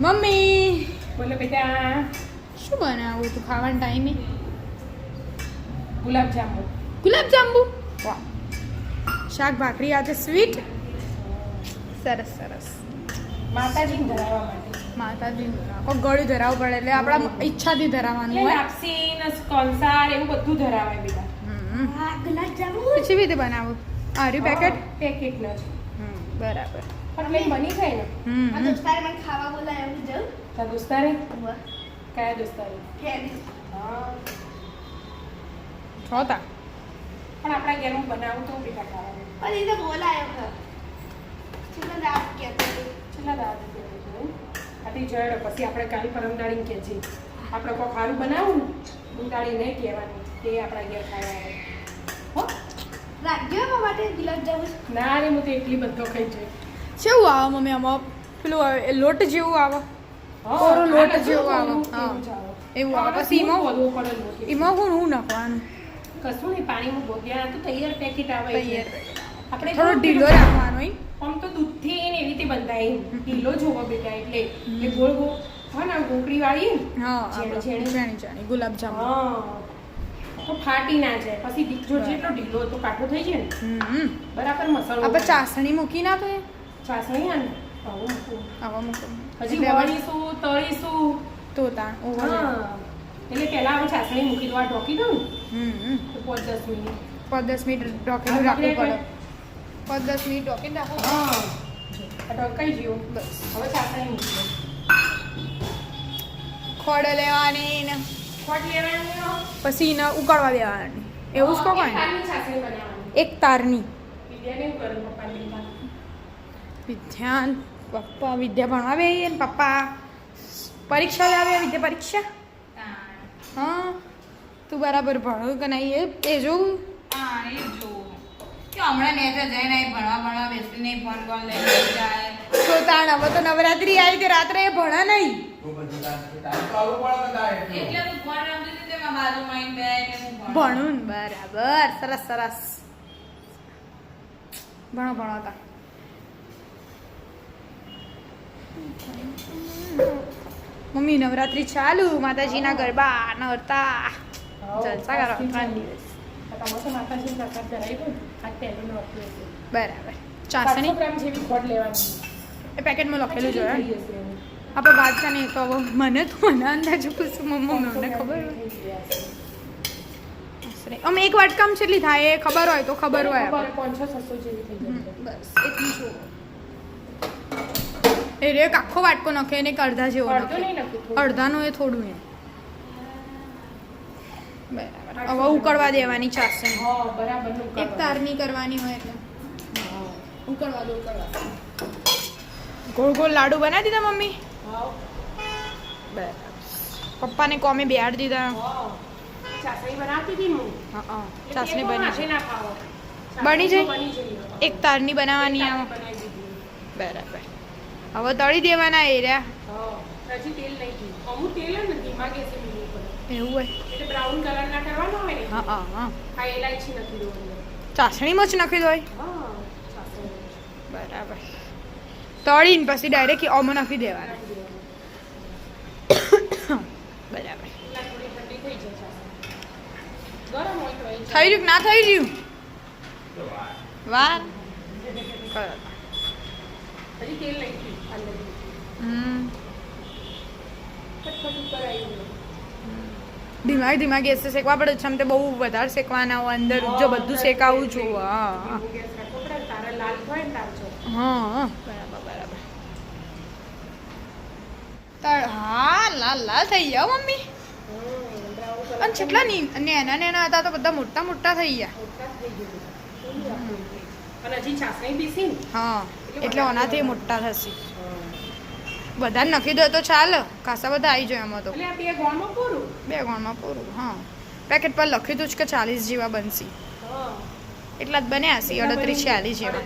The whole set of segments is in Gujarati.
મમ્મી! બોલો બેટા. શું બનાવું? તું ખાવાનો ટાઈમે ગુલાબ જાંબુ ગુલાબ જાંબુ વાહ. શાક ભાખરી આજે સ્વીટ સરસ સરસ. માતાજીને ધરાવવા માટે. માતાજી કોઈ ધરાવવું પડે એટલે આપણા ઈચ્છાથી ધરાવવાનું હોય. લાપસી ને કંસાર એવું બધું ધરાવાય બેટા. હા ગુલાબ જાંબુ પછી રીતે બનાવું. આર્યું પેકેટ પેકેટ ન જ. બરાબર. પણ મેં બની જાય ને. હમ આ દોસ્તારે મને ખાવા બોલાય એમ જવું તા દોસ્તારે. કયા દોસ્તારે? કેરી. હા. છો તા પણ આપણા ઘેરમાં બનાવું તો બેટા ખાવાનું. પણ એ તો બોલાય એમ છેલ્લા રાત કે હતો. છેલ્લા રાત કે આથી જડ પછી આપણે કાલ પરમ દાડીને કહે છે. આપણે કોઈ ખારું બનાવું? ને દાડી નહીં કહેવાની કે આપણા ઘેર ખાવા હો? રાખજો એમાં માટે ગુલાબ જાંબુ? ના રે હું તો એટલી બધો ખાઈ છે કેવું આવે મમ્મી આમાં? પેલું આવે, એ લોટ જેવું આવે? ઓરો લોટ જેવું આવે. હા. એવું આવે. પછી એમાં- એમાં હું હું નાખવાનું? કશું નહીં પાણીમાં ભોગ્યા તો તૈયાર પેકેટ આવે તૈયાર આપણે થોડો ઢીલો રાખવાનો. આમ તો દૂધથી એને એવી રીતે બંધાય. ઢીલો જોવો બેટા એટલે એ ગોળ ગોળ. હા ને ગોકળી વાળી હા. જાણી જાણી. ગુલાબ જાંબુ. હા. તો ફાટી ના જાય. પછી દીકરો જેટલો ઢીલો તો કાઠો થઈ જાય ને. હમ. બરાબર મસાલો આપણે ચાસણી મૂકી ના તો ચાસણી આને ને? આવું મૂકવું. આવા મૂકો. હજી વળીશું તળીશું. તો ઓવર એટલે પહેલા આપણે ચાસણી મૂકી દો આ ઢોકી દઉં ને. તો પાંચ દસ મિનિટ પાંચ દસ મિનિટ ઢોકેલું રાખવું પડે. પાંચ દસ મિનિટ ઢોકીને રાખો. હા. ઢોકાઈ ગયો. બસ. હવે ચાસણી મૂકી દો ખોડ લેવાની ને. પછી એને ઉકાળવા દેવાની. એવું જ કહો એક તારની. વિદ્યાન પપ્પા વિદ્યા ભણાવે અને પપ્પા પરીક્ષા લાવે વિદ્યા પરીક્ષા? હા. તું બરાબર ભણો કે નહીં એ? જોવું હા એ જ જોવું કે હમણાં નેચર જઈને અહીં ભણવા ભણવા બેસીને ફોન કોલ લઈને જાય? તો તાણ હવે તો નવરાત્રી આવી તે રાત્રે એ ભણા નહીં. ભણું. બરાબર સરસ સરસ. ભણો ભણો તા. મમ્મી નવરાત્રી ચાલુ માતાજીના ગરબા નવરતા. જલસા કરો ત્રણ દિવસ. બરાબર. ચાસણી ગ્રામ જેવી ખોટ લેવાની. એ પેકેટમાં લખેલું જોયા થઈ આપણે વાત કા નહીં તો મને તો મને અંદાજો પૂછું મમ્મી મને ખબર હોય. જશે. એક વાટકામ કેટલી થાય એ ખબર હોય તો ખબર હોય બસ એટલી એ એક આખો વાટકો નાખે ને એક અડધા જેવો. અડધાનું એ થોડું એમ બરાબર હવે ઉકળવા દેવાની ચાસણી હા બરાબર એક. તારની કરવાની હોય એટલે. ઉકળવા દો ઉકળવા ગોળ ગોળ લાડુ બનાવી દીધા મમ્મી હા. બરાબર પપ્પાને કોમે બેહાડી દીધા હા. ચાસણી બનાવતી હતી હું. હા ચાસણી બની છે. બની જઈ એક તારની બનાવવાની આમ. બરાબર હવે તળી દેવાના એ રહ્યા હા. હજી તેલ નહીં. અમુક તેલ નથી માગે પડે. એવું હોય. એટલે બ્રાઉન કલર ના કરવાનો હોય ને? હા હા હા. હા એલાયચી નાખી દેવાની ચાસણીમાં જ નાખી દોય હા ચાસણી બરાબર. તળીને પછી ડાયરેક્ટ ઓમ નાખી દેવાના. બરાબર. થઈ ચાસણી. રહ્યું ના થઈ રહ્યું? વાર. કરો. હમ. ખટખટ ઉપર આવી ગયું. ધીમા ધીમા ગેસ શેકવા પડે છે તે બહુ વધારે શેકવાના હોય અંદર જો બધું શેકાવું છું હા. હા. હા. બરાબર બરાબર. હા લાલ લાલ થઈ ગયા મમ્મી. અને કેટલા ની નેના નેના હતા તો બધા મોટા મોટા થઈ ગયા. હા એટલે ઓનાથી મોટા થશે. બધા નખી દો તો ચાલે. ખાસા બધા આવી જાય એમાં તો. બે ગોણમાં પૂરું? બે ગણમાં પૂરું હા. પેકેટ પર લખી દઉં કે ચાલીસ જેવા બનશે. એટલા જ બન્યા હશે અડત્રીસ ચાલીસ જેવા.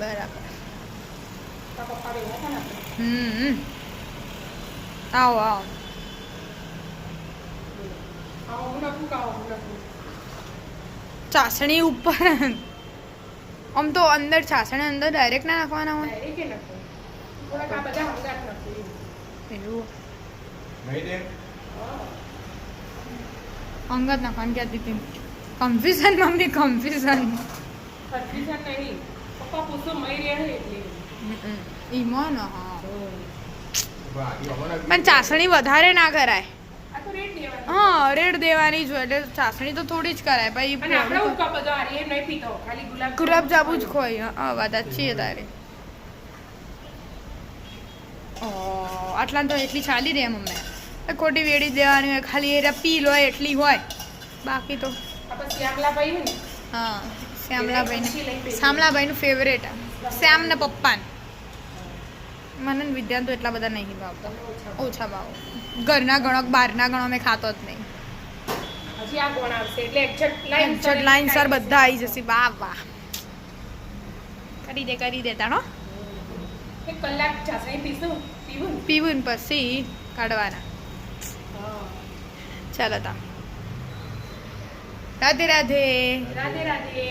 બરાબર. હમ આવો આવો? ચાસણી ઉપર. આમ તો અંદર ચાસણી અંદર ડાયરેક્ટ ના નાખવાના હોય. થોડાક આ બધા હંગાત નથી એવું નહીં દે અંગત નાખવાનું કહેતી કન્ફ્યુઝન મમ્મી કન્ફ્યુઝન કન્ફ્યુઝન નહીં. પપ્પા પૂછો મય રહે એટલે. ઈમો ન હા. પણ ચાસણી વધારે ના કરાય. હા રેડ દેવાની જ હોય એટલે ચાસણી તો થોડી જ કરાય પછી અને આપણે ઉકા બધો આ રે નહીં પીતો. ખાલી ગુલાબ જાંબુ. જ ખોય હા વાત જ છે તારે. આટલા તો એટલી ચાલી રહી મમ્મી એ ખોટી વેડી દેવાની હોય ખાલી એ પી લો એટલી હોય. બાકી તો હા શ્યામલાભાઈને. શ્યામલાભાઈનું ફેવરેટ શ્યામ ને પપ્પાને. મને ને વિદ્યાન તો એટલા બધા નહીં ભાવતા. ઓછા ભાવ. ઘરના ગણો બહારના ગણો મેં ખાતો જ નહીં. લાઈન સર બધા આવી જશે. વાહ વાહ. કરી દે કરી દેતા એક કલાક ચાસણી પીશું? પીવું ને? પીવું પછી કાઢવાના. ચાલો તા. રાધે રાધે. રાધે રાધે.